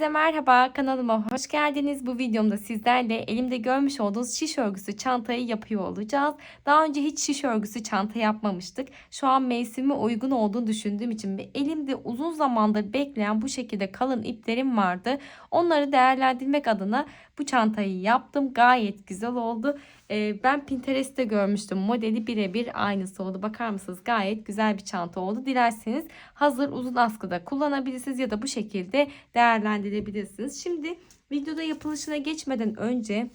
Herkese merhaba kanalıma hoş geldiniz. Bu videomda sizlerle elimde görmüş olduğunuz şiş örgüsü çantayı yapıyor olacağız. Daha önce hiç şiş örgüsü çanta yapmamıştık. Şu an mevsimi uygun olduğunu düşündüğüm için ve elimde uzun zamandır bekleyen bu şekilde kalın iplerim vardı. Onları değerlendirmek adına bu çantayı yaptım. Gayet güzel oldu. Ee, ben Pinterest'te görmüştüm. Modeli birebir aynısı oldu. Bakar mısınız? Gayet güzel bir çanta oldu. Dilerseniz hazır uzun askıda kullanabilirsiniz ya da bu şekilde değerlendirebilirsiniz. Şimdi videoda yapılışına geçmeden önce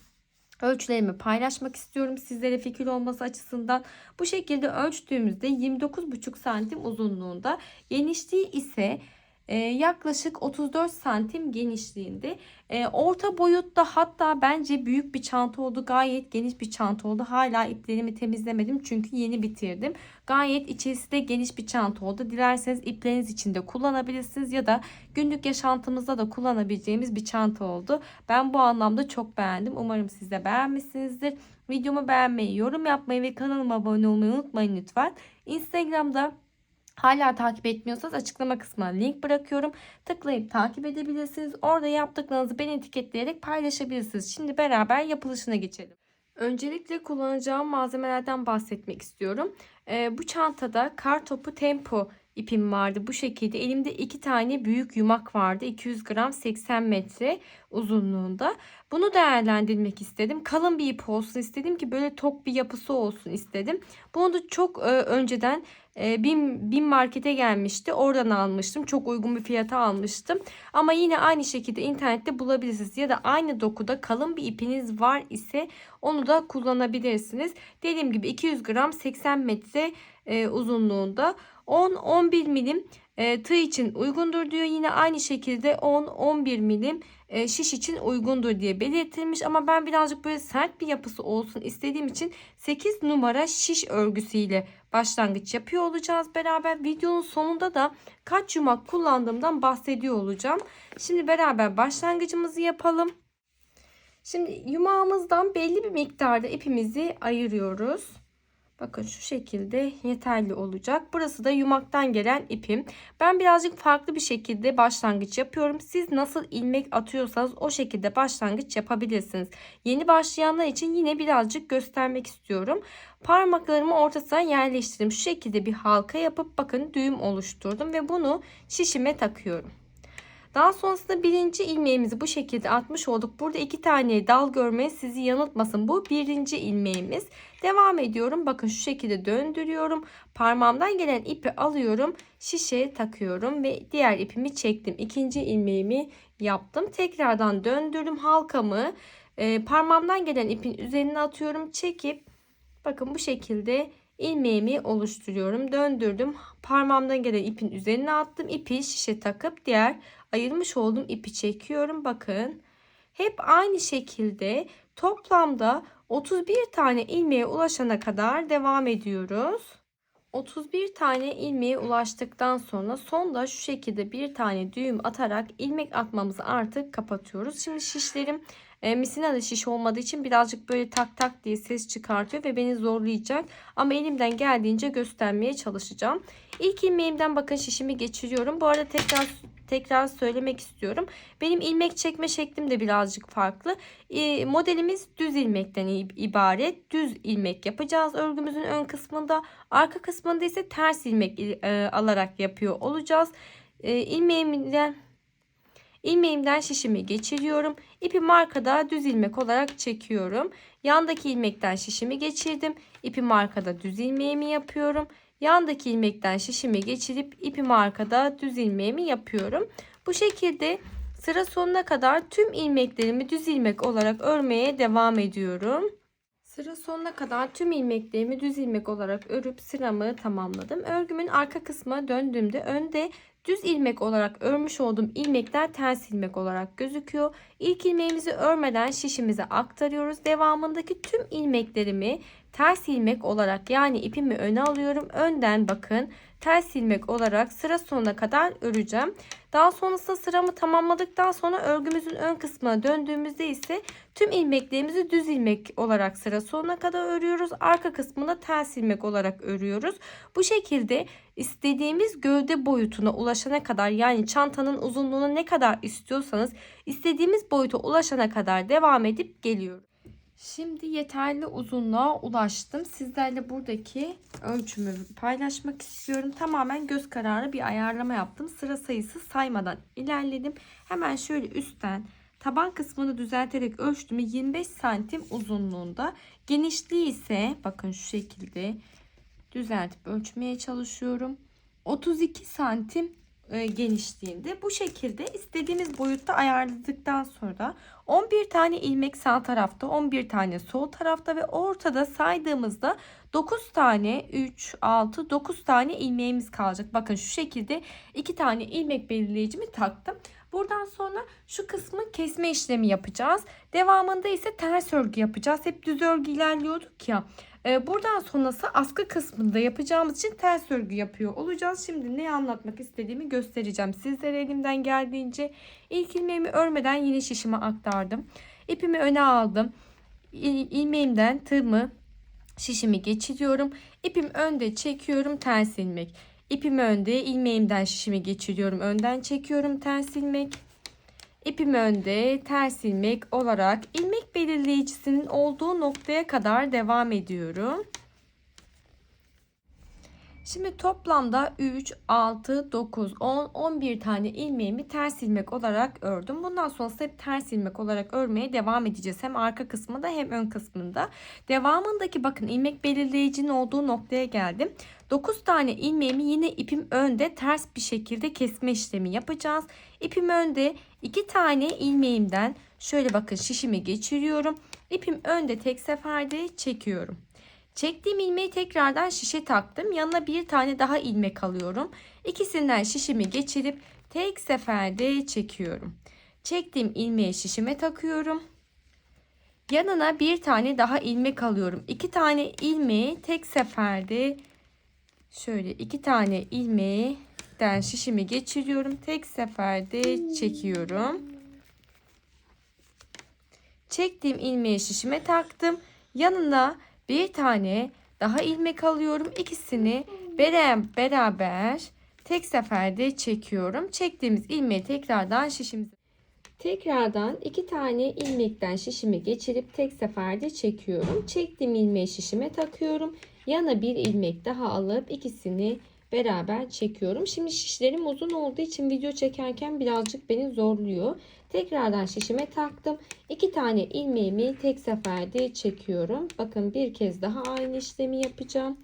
ölçülerimi paylaşmak istiyorum sizlere fikir olması açısından. Bu şekilde ölçtüğümüzde 29,5 santim uzunluğunda genişliği ise e, yaklaşık 34 santim genişliğinde. E, orta boyutta hatta bence büyük bir çanta oldu. Gayet geniş bir çanta oldu. Hala iplerimi temizlemedim çünkü yeni bitirdim. Gayet içerisi de geniş bir çanta oldu. Dilerseniz ipleriniz için de kullanabilirsiniz ya da günlük yaşantımızda da kullanabileceğimiz bir çanta oldu. Ben bu anlamda çok beğendim. Umarım siz de beğenmişsinizdir. Videomu beğenmeyi, yorum yapmayı ve kanalıma abone olmayı unutmayın lütfen. Instagram'da Hala takip etmiyorsanız açıklama kısmına link bırakıyorum. Tıklayıp takip edebilirsiniz. Orada yaptıklarınızı beni etiketleyerek paylaşabilirsiniz. Şimdi beraber yapılışına geçelim. Öncelikle kullanacağım malzemelerden bahsetmek istiyorum. Ee, bu çantada kar topu tempo ipim vardı. Bu şekilde elimde iki tane büyük yumak vardı. 200 gram 80 metre uzunluğunda. Bunu değerlendirmek istedim. Kalın bir ip olsun istedim ki böyle tok bir yapısı olsun istedim. Bunu da çok e, önceden e, bin, bin markete gelmişti. Oradan almıştım. Çok uygun bir fiyata almıştım. Ama yine aynı şekilde internette bulabilirsiniz. Ya da aynı dokuda kalın bir ipiniz var ise onu da kullanabilirsiniz. Dediğim gibi 200 gram 80 metre e, uzunluğunda 10-11 milim e, tığ için uygundur diyor. Yine aynı şekilde 10-11 milim e, şiş için uygundur diye belirtilmiş. Ama ben birazcık böyle sert bir yapısı olsun istediğim için 8 numara şiş örgüsüyle başlangıç yapıyor olacağız beraber. Videonun sonunda da kaç yumak kullandığımdan bahsediyor olacağım. Şimdi beraber başlangıcımızı yapalım. Şimdi yumağımızdan belli bir miktarda ipimizi ayırıyoruz. Bakın şu şekilde yeterli olacak. Burası da yumaktan gelen ipim. Ben birazcık farklı bir şekilde başlangıç yapıyorum. Siz nasıl ilmek atıyorsanız o şekilde başlangıç yapabilirsiniz. Yeni başlayanlar için yine birazcık göstermek istiyorum. Parmaklarımı ortasına yerleştirdim. Şu şekilde bir halka yapıp bakın düğüm oluşturdum ve bunu şişime takıyorum. Daha sonrasında birinci ilmeğimizi bu şekilde atmış olduk. Burada iki tane dal görmeye sizi yanıltmasın. Bu birinci ilmeğimiz. Devam ediyorum. Bakın şu şekilde döndürüyorum. Parmağımdan gelen ipi alıyorum. Şişeye takıyorum ve diğer ipimi çektim. İkinci ilmeğimi yaptım. Tekrardan döndürdüm halkamı. E, parmağımdan gelen ipin üzerine atıyorum. Çekip bakın bu şekilde ilmeğimi oluşturuyorum. Döndürdüm. Parmağımdan gelen ipin üzerine attım. İpi şişe takıp diğer ayırmış olduğum ipi çekiyorum. Bakın. Hep aynı şekilde toplamda 31 tane ilmeğe ulaşana kadar devam ediyoruz. 31 tane ilmeğe ulaştıktan sonra sonda şu şekilde bir tane düğüm atarak ilmek atmamızı artık kapatıyoruz. Şimdi şişlerim e, misinalı şiş olmadığı için birazcık böyle tak tak diye ses çıkartıyor ve beni zorlayacak. Ama elimden geldiğince göstermeye çalışacağım. İlk ilmeğimden bakın şişimi geçiriyorum. Bu arada tekrar tekrar söylemek istiyorum. Benim ilmek çekme şeklim de birazcık farklı. E, modelimiz düz ilmekten ibaret. Düz ilmek yapacağız örgümüzün ön kısmında. Arka kısmında ise ters ilmek e, alarak yapıyor olacağız. E, ilmeğimden ilmeğimden şişimi geçiriyorum. İpi markada düz ilmek olarak çekiyorum. Yandaki ilmekten şişimi geçirdim. İpi markada düz ilmeğimi yapıyorum. Yandaki ilmekten şişimi geçirip ipimi arkada düz ilmeğimi yapıyorum. Bu şekilde sıra sonuna kadar tüm ilmeklerimi düz ilmek olarak örmeye devam ediyorum. Sıra sonuna kadar tüm ilmeklerimi düz ilmek olarak örüp sıramı tamamladım. Örgümün arka kısmına döndüğümde önde düz ilmek olarak örmüş olduğum ilmekler ters ilmek olarak gözüküyor. İlk ilmeğimizi örmeden şişimize aktarıyoruz. Devamındaki tüm ilmeklerimi ters ilmek olarak yani ipimi öne alıyorum. Önden bakın ters ilmek olarak sıra sonuna kadar öreceğim. Daha sonrasında sıramı tamamladıktan sonra örgümüzün ön kısmına döndüğümüzde ise tüm ilmeklerimizi düz ilmek olarak sıra sonuna kadar örüyoruz. Arka kısmında ters ilmek olarak örüyoruz. Bu şekilde istediğimiz gövde boyutuna ulaşana kadar yani çantanın uzunluğunu ne kadar istiyorsanız istediğimiz boyuta ulaşana kadar devam edip geliyoruz. Şimdi yeterli uzunluğa ulaştım. Sizlerle buradaki ölçümü paylaşmak istiyorum. Tamamen göz kararı bir ayarlama yaptım. Sıra sayısı saymadan ilerledim. Hemen şöyle üstten taban kısmını düzelterek ölçtüm. 25 santim uzunluğunda. Genişliği ise bakın şu şekilde düzeltip ölçmeye çalışıyorum. 32 santim genişliğinde. Bu şekilde istediğimiz boyutta ayarladıktan sonra 11 tane ilmek sağ tarafta, 11 tane sol tarafta ve ortada saydığımızda 9 tane 3, 6, 9 tane ilmeğimiz kalacak. Bakın şu şekilde 2 tane ilmek belirleyicimi taktım. Buradan sonra şu kısmı kesme işlemi yapacağız. Devamında ise ters örgü yapacağız. Hep düz örgü ilerliyorduk ya. Ee, buradan sonrası askı kısmında yapacağımız için ters örgü yapıyor olacağız. Şimdi ne anlatmak istediğimi göstereceğim. Sizlere elimden geldiğince ilk ilmeğimi örmeden yine şişime aktardım. İpimi öne aldım. İl- ilmeğimden tığımı şişimi geçiriyorum. İpim önde çekiyorum ters ilmek. İpimi önde ilmeğimden şişimi geçiriyorum. Önden çekiyorum ters ilmek. İpim önde ters ilmek olarak ilmek belirleyicisinin olduğu noktaya kadar devam ediyorum. Şimdi toplamda 3, 6, 9, 10, 11 tane ilmeğimi ters ilmek olarak ördüm. Bundan sonrası hep ters ilmek olarak örmeye devam edeceğiz. Hem arka kısmında hem ön kısmında. Devamındaki bakın ilmek belirleyicinin olduğu noktaya geldim. 9 tane ilmeğimi yine ipim önde ters bir şekilde kesme işlemi yapacağız. İpim önde 2 tane ilmeğimden şöyle bakın şişimi geçiriyorum. İpim önde tek seferde çekiyorum. Çektiğim ilmeği tekrardan şişe taktım. Yanına bir tane daha ilmek alıyorum. İkisinden şişimi geçirip tek seferde çekiyorum. Çektiğim ilmeği şişime takıyorum. Yanına bir tane daha ilmek alıyorum. İki tane ilmeği tek seferde şöyle iki tane ilmeğden şişimi geçiriyorum. Tek seferde çekiyorum. Çektiğim ilmeği şişime taktım. Yanına bir tane daha ilmek alıyorum. İkisini beraber tek seferde çekiyorum. Çektiğimiz ilmeği tekrardan şişimize Tekrardan iki tane ilmekten şişimi geçirip tek seferde çekiyorum. Çektiğim ilmeği şişime takıyorum. Yana bir ilmek daha alıp ikisini beraber çekiyorum. Şimdi şişlerim uzun olduğu için video çekerken birazcık beni zorluyor. Tekrardan şişime taktım. İki tane ilmeğimi tek seferde çekiyorum. Bakın bir kez daha aynı işlemi yapacağım.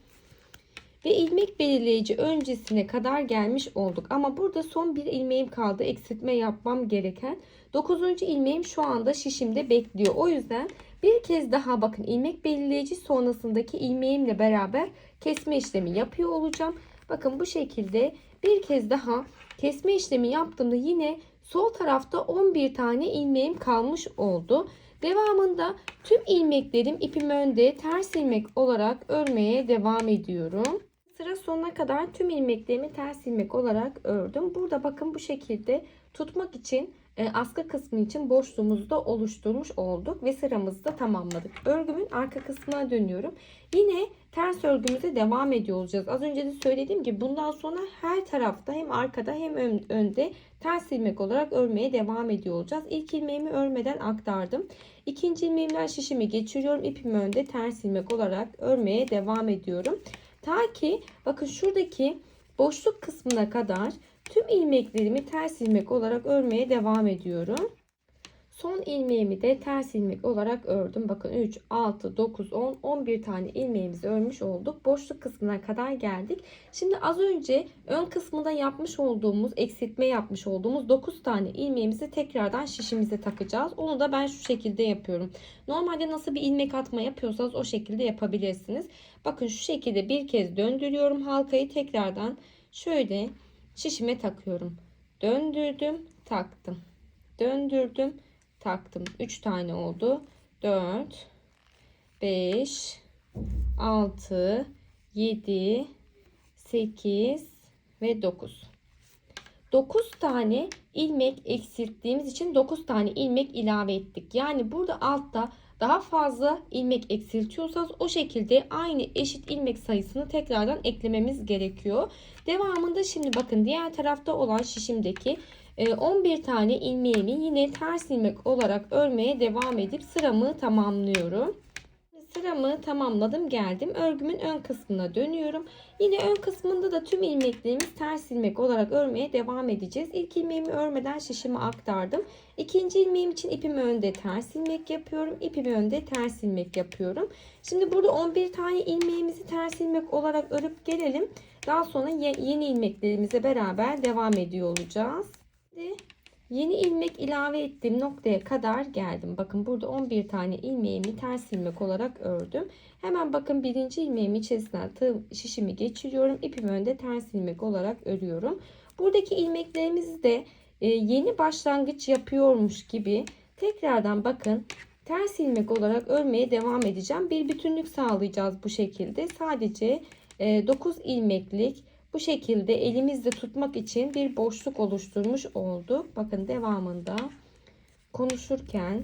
Ve ilmek belirleyici öncesine kadar gelmiş olduk. Ama burada son bir ilmeğim kaldı. Eksiltme yapmam gereken. 9. ilmeğim şu anda şişimde bekliyor. O yüzden bir kez daha bakın ilmek belirleyici sonrasındaki ilmeğimle beraber kesme işlemi yapıyor olacağım. Bakın bu şekilde bir kez daha kesme işlemi yaptığımda yine sol tarafta 11 tane ilmeğim kalmış oldu. Devamında tüm ilmeklerim ipim önde ters ilmek olarak örmeye devam ediyorum. Sıra sonuna kadar tüm ilmeklerimi ters ilmek olarak ördüm. Burada bakın bu şekilde tutmak için e, askı kısmı için boşluğumuzu da oluşturmuş olduk ve sıramızı da tamamladık. Örgümün arka kısmına dönüyorum. Yine ters örgümüze devam ediyor olacağız. Az önce de söylediğim gibi bundan sonra her tarafta hem arkada hem önde ters ilmek olarak örmeye devam ediyor olacağız. İlk ilmeğimi örmeden aktardım. İkinci ilmeğimden şişimi geçiriyorum. İpimi önde ters ilmek olarak örmeye devam ediyorum. Ta ki bakın şuradaki boşluk kısmına kadar tüm ilmeklerimi ters ilmek olarak örmeye devam ediyorum. Son ilmeğimi de ters ilmek olarak ördüm. Bakın 3, 6, 9, 10, 11 tane ilmeğimizi örmüş olduk. Boşluk kısmına kadar geldik. Şimdi az önce ön kısmında yapmış olduğumuz, eksiltme yapmış olduğumuz 9 tane ilmeğimizi tekrardan şişimize takacağız. Onu da ben şu şekilde yapıyorum. Normalde nasıl bir ilmek atma yapıyorsanız o şekilde yapabilirsiniz. Bakın şu şekilde bir kez döndürüyorum halkayı tekrardan şöyle şişime takıyorum. Döndürdüm, taktım. Döndürdüm, taktım. 3 tane oldu. 4 5 6, 7, 8 ve 9. 9 tane ilmek eksilttiğimiz için 9 tane ilmek ilave ettik. Yani burada altta daha fazla ilmek eksiltiyorsanız o şekilde aynı eşit ilmek sayısını tekrardan eklememiz gerekiyor. Devamında şimdi bakın diğer tarafta olan şişimdeki e, 11 tane ilmeğimi yine ters ilmek olarak örmeye devam edip sıramı tamamlıyorum. Sıramı tamamladım geldim. Örgümün ön kısmına dönüyorum. Yine ön kısmında da tüm ilmeklerimiz ters ilmek olarak örmeye devam edeceğiz. İlk ilmeğimi örmeden şişimi aktardım. İkinci ilmeğim için ipimi önde ters ilmek yapıyorum. İpimi önde ters ilmek yapıyorum. Şimdi burada 11 tane ilmeğimizi ters ilmek olarak örüp gelelim. Daha sonra yeni ilmeklerimize beraber devam ediyor olacağız. Yeni ilmek ilave ettiğim noktaya kadar geldim. Bakın burada 11 tane ilmeğimi ters ilmek olarak ördüm. Hemen bakın birinci ilmeğimi içerisinden tığ şişimi geçiriyorum. İpimi önde ters ilmek olarak örüyorum. Buradaki ilmeklerimizi de e, yeni başlangıç yapıyormuş gibi tekrardan bakın ters ilmek olarak örmeye devam edeceğim. Bir bütünlük sağlayacağız bu şekilde. Sadece 9 e, ilmeklik bu şekilde elimizde tutmak için bir boşluk oluşturmuş olduk. Bakın devamında konuşurken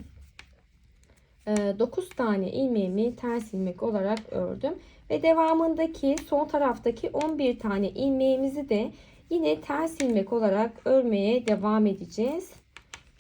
9 e, tane ilmeğimi ters ilmek olarak ördüm. Ve devamındaki son taraftaki 11 tane ilmeğimizi de yine ters ilmek olarak örmeye devam edeceğiz.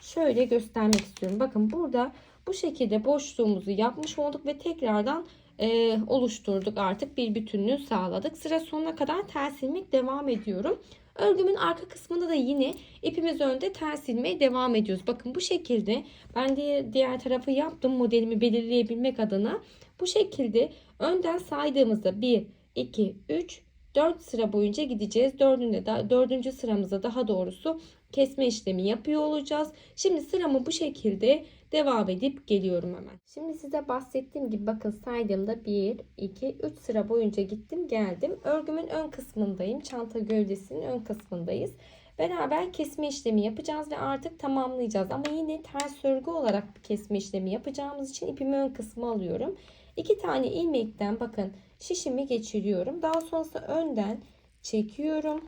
Şöyle göstermek istiyorum. Bakın burada bu şekilde boşluğumuzu yapmış olduk ve tekrardan e, oluşturduk artık bir bütünlüğü sağladık. Sıra sonuna kadar ters ilmek devam ediyorum. Örgümün arka kısmında da yine ipimiz önde ters ilmeğe devam ediyoruz. Bakın bu şekilde ben diğer, diğer tarafı yaptım modelimi belirleyebilmek adına. Bu şekilde önden saydığımızda 1, 2, 3, 4 sıra boyunca gideceğiz. Dördünde da, dördüncü sıramızda daha doğrusu kesme işlemi yapıyor olacağız. Şimdi sıramı bu şekilde devam edip geliyorum hemen. Şimdi size bahsettiğim gibi bakın saydığımda 1, 2, 3 sıra boyunca gittim geldim. Örgümün ön kısmındayım. Çanta gövdesinin ön kısmındayız. Beraber kesme işlemi yapacağız ve artık tamamlayacağız. Ama yine ters örgü olarak kesme işlemi yapacağımız için ipimi ön kısmı alıyorum. İki tane ilmekten bakın şişimi geçiriyorum. Daha sonrasında önden çekiyorum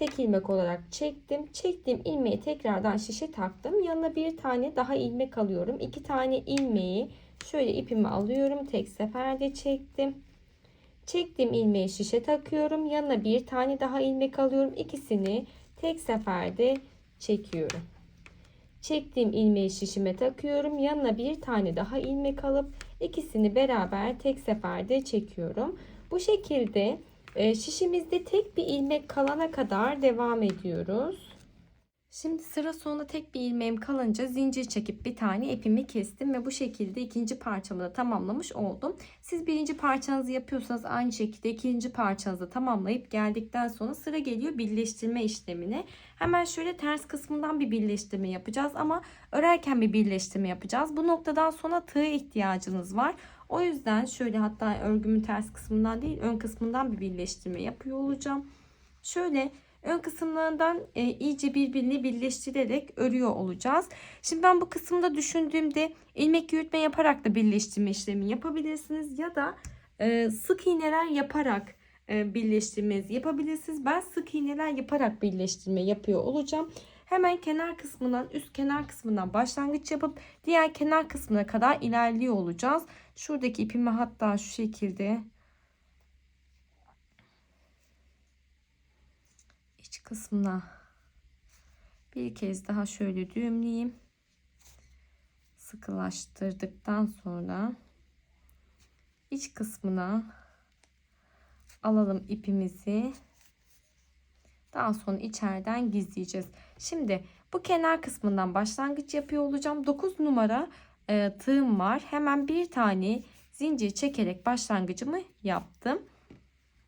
tek ilmek olarak çektim. Çektiğim ilmeği tekrardan şişe taktım. Yanına bir tane daha ilmek alıyorum. İki tane ilmeği şöyle ipimi alıyorum. Tek seferde çektim. Çektiğim ilmeği şişe takıyorum. Yanına bir tane daha ilmek alıyorum. İkisini tek seferde çekiyorum. Çektiğim ilmeği şişime takıyorum. Yanına bir tane daha ilmek alıp ikisini beraber tek seferde çekiyorum. Bu şekilde e, şişimizde tek bir ilmek kalana kadar devam ediyoruz. Şimdi sıra sonunda tek bir ilmeğim kalınca zincir çekip bir tane ipimi kestim ve bu şekilde ikinci parçamı da tamamlamış oldum. Siz birinci parçanızı yapıyorsanız aynı şekilde ikinci parçanızı tamamlayıp geldikten sonra sıra geliyor birleştirme işlemine. Hemen şöyle ters kısmından bir birleştirme yapacağız ama örerken bir birleştirme yapacağız. Bu noktadan sonra tığ ihtiyacınız var. O yüzden şöyle hatta örgümün ters kısmından değil ön kısmından bir birleştirme yapıyor olacağım. Şöyle ön kısımlarından e, iyice birbirini birleştirerek örüyor olacağız. Şimdi ben bu kısımda düşündüğümde ilmek yürütme yaparak da birleştirme işlemi yapabilirsiniz ya da e, sık iğneler yaparak e, birleştirmenizi yapabilirsiniz. Ben sık iğneler yaparak birleştirme yapıyor olacağım. Hemen kenar kısmından üst kenar kısmından başlangıç yapıp diğer kenar kısmına kadar ilerliyor olacağız. Şuradaki ipimi hatta şu şekilde iç kısmına bir kez daha şöyle düğümleyeyim. Sıkılaştırdıktan sonra iç kısmına alalım ipimizi. Daha sonra içeriden gizleyeceğiz. Şimdi bu kenar kısmından başlangıç yapıyor olacağım. 9 numara e, tığım var. Hemen bir tane zincir çekerek başlangıcımı yaptım.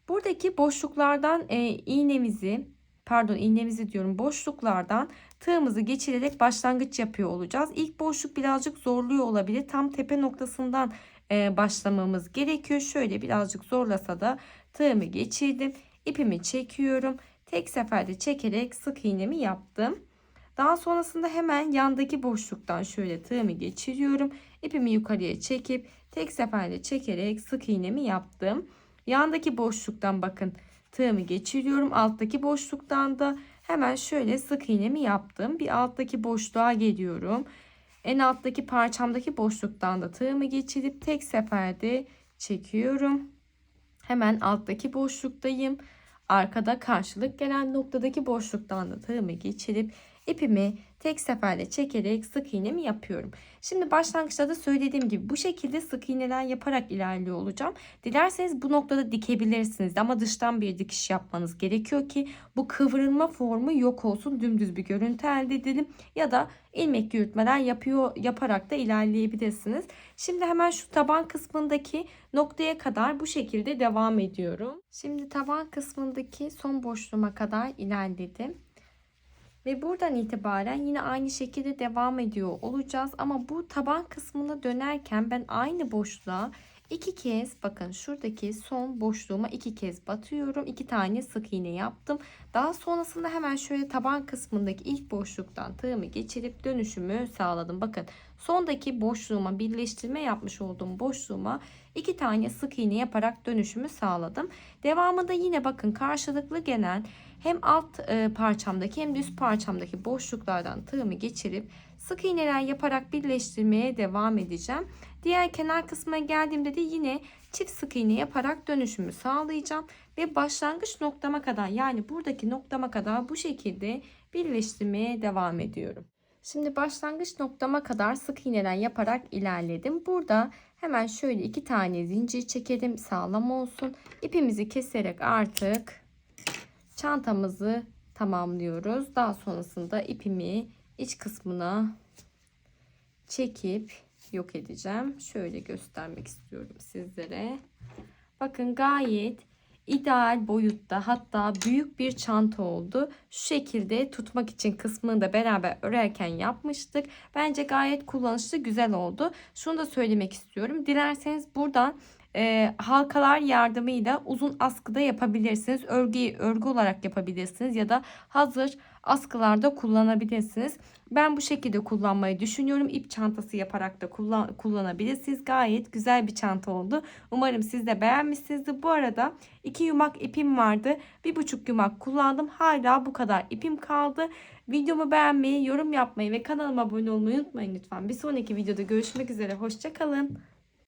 Buradaki boşluklardan e, iğnemizi pardon iğnemizi diyorum boşluklardan tığımızı geçirerek başlangıç yapıyor olacağız. İlk boşluk birazcık zorluyor olabilir. Tam tepe noktasından e, başlamamız gerekiyor. Şöyle birazcık zorlasa da tığımı geçirdim. ipimi çekiyorum. Tek seferde çekerek sık iğnemi yaptım. Daha sonrasında hemen yandaki boşluktan şöyle tığımı geçiriyorum. İpimi yukarıya çekip tek seferde çekerek sık iğnemi yaptım. Yandaki boşluktan bakın tığımı geçiriyorum. Alttaki boşluktan da hemen şöyle sık iğnemi yaptım. Bir alttaki boşluğa geliyorum. En alttaki parçamdaki boşluktan da tığımı geçirip tek seferde çekiyorum. Hemen alttaki boşluktayım. Arkada karşılık gelen noktadaki boşluktan da tığımı geçirip ipimi tek seferde çekerek sık iğnemi yapıyorum. Şimdi başlangıçta da söylediğim gibi bu şekilde sık iğneler yaparak ilerliyor olacağım. Dilerseniz bu noktada dikebilirsiniz ama dıştan bir dikiş yapmanız gerekiyor ki bu kıvrılma formu yok olsun dümdüz bir görüntü elde edelim ya da ilmek yürütmeler yapıyor yaparak da ilerleyebilirsiniz. Şimdi hemen şu taban kısmındaki noktaya kadar bu şekilde devam ediyorum. Şimdi taban kısmındaki son boşluğuma kadar ilerledim. Ve buradan itibaren yine aynı şekilde devam ediyor olacağız. Ama bu taban kısmına dönerken ben aynı boşluğa iki kez bakın şuradaki son boşluğuma iki kez batıyorum. iki tane sık iğne yaptım. Daha sonrasında hemen şöyle taban kısmındaki ilk boşluktan tığımı geçirip dönüşümü sağladım. Bakın sondaki boşluğuma birleştirme yapmış olduğum boşluğuma iki tane sık iğne yaparak dönüşümü sağladım. Devamında yine bakın karşılıklı gelen hem alt e, parçamdaki hem de üst parçamdaki boşluklardan tığımı geçirip sık iğneler yaparak birleştirmeye devam edeceğim. Diğer kenar kısmına geldiğimde de yine çift sık iğne yaparak dönüşümü sağlayacağım ve başlangıç noktama kadar yani buradaki noktama kadar bu şekilde birleştirmeye devam ediyorum. Şimdi başlangıç noktama kadar sık iğneler yaparak ilerledim. Burada hemen şöyle iki tane zincir çekelim sağlam olsun. İpimizi keserek artık çantamızı tamamlıyoruz. Daha sonrasında ipimi iç kısmına çekip yok edeceğim. Şöyle göstermek istiyorum sizlere. Bakın gayet ideal boyutta hatta büyük bir çanta oldu. Şu şekilde tutmak için kısmını da beraber örerken yapmıştık. Bence gayet kullanışlı güzel oldu. Şunu da söylemek istiyorum. Dilerseniz buradan e, halkalar yardımıyla uzun askıda yapabilirsiniz. Örgü örgü olarak yapabilirsiniz ya da hazır askılarda kullanabilirsiniz. Ben bu şekilde kullanmayı düşünüyorum. İp çantası yaparak da kullan kullanabilirsiniz. Gayet güzel bir çanta oldu. Umarım siz de beğenmişsinizdir. Bu arada iki yumak ipim vardı. Bir buçuk yumak kullandım. Hala bu kadar ipim kaldı. Videomu beğenmeyi, yorum yapmayı ve kanalıma abone olmayı unutmayın lütfen. Bir sonraki videoda görüşmek üzere. Hoşçakalın.